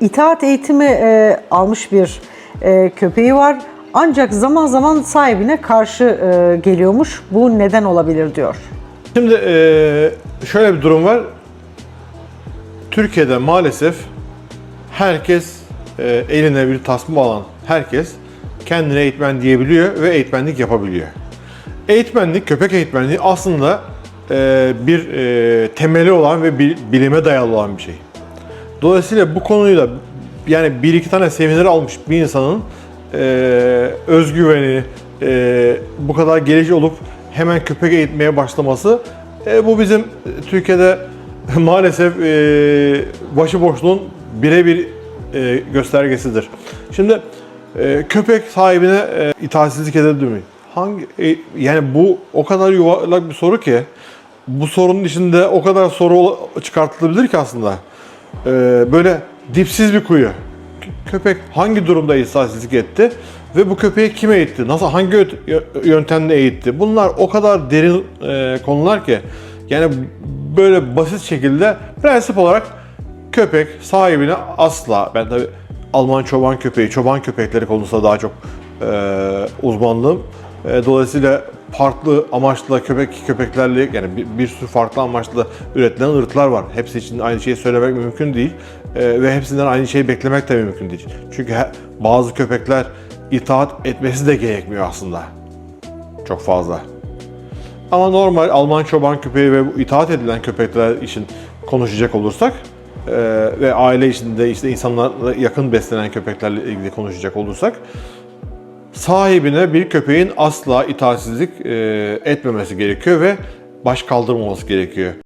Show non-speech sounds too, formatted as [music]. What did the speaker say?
İtaat eğitimi e, almış bir e, köpeği var. Ancak zaman zaman sahibine karşı e, geliyormuş. Bu neden olabilir diyor. Şimdi eee, şöyle bir durum var. Türkiye'de maalesef herkes eee, eline bir tasma alan herkes kendine eğitmen diyebiliyor ve eğitmenlik yapabiliyor. Eğitmenlik, köpek eğitmenliği aslında eee, bir eee, temeli olan ve bil- bilime dayalı olan bir şey. Dolayısıyla bu konuyla yani bir iki tane seminer almış bir insanın eee, özgüveni, eee, bu kadar gelişi olup hemen köpek eğitmeye başlaması e, bu bizim Türkiye'de [laughs] maalesef eee başıboşluğun birebir eee, göstergesidir. Şimdi eee, köpek sahibine eee, itaatsizlik edebilir mi? Hangi e, yani bu o kadar yuvarlak bir soru ki bu sorunun içinde o kadar soru çıkartılabilir ki aslında. Ee, böyle dipsiz bir kuyu. Kö- Köpek hangi durumda ihsassizlik etti ve bu köpeği kim eğitti? Nasıl hangi yö- yö- yöntemle eğitti? Bunlar o kadar derin e, konular ki yani böyle basit şekilde prensip olarak köpek sahibine asla ben tabi Alman çoban köpeği, çoban köpekleri konusunda daha çok e, uzmanlığım. E, dolayısıyla farklı amaçla köpek köpeklerle yani bir, bir sürü farklı amaçla üretilen ırklar var. Hepsi için aynı şeyi söylemek mümkün değil E, ve hepsinden aynı şeyi beklemek de mümkün değil. Çünkü bazı köpekler itaat etmesi de gerekmiyor aslında. Çok fazla. Ama normal Alman çoban köpeği ve bu itaat edilen köpekler için konuşacak olursak e, ve aile içinde işte insanlarla yakın beslenen köpeklerle ilgili konuşacak olursak sahibine bir köpeğin asla itaatsizlik e, etmemesi gerekiyor ve baş kaldırmaması gerekiyor.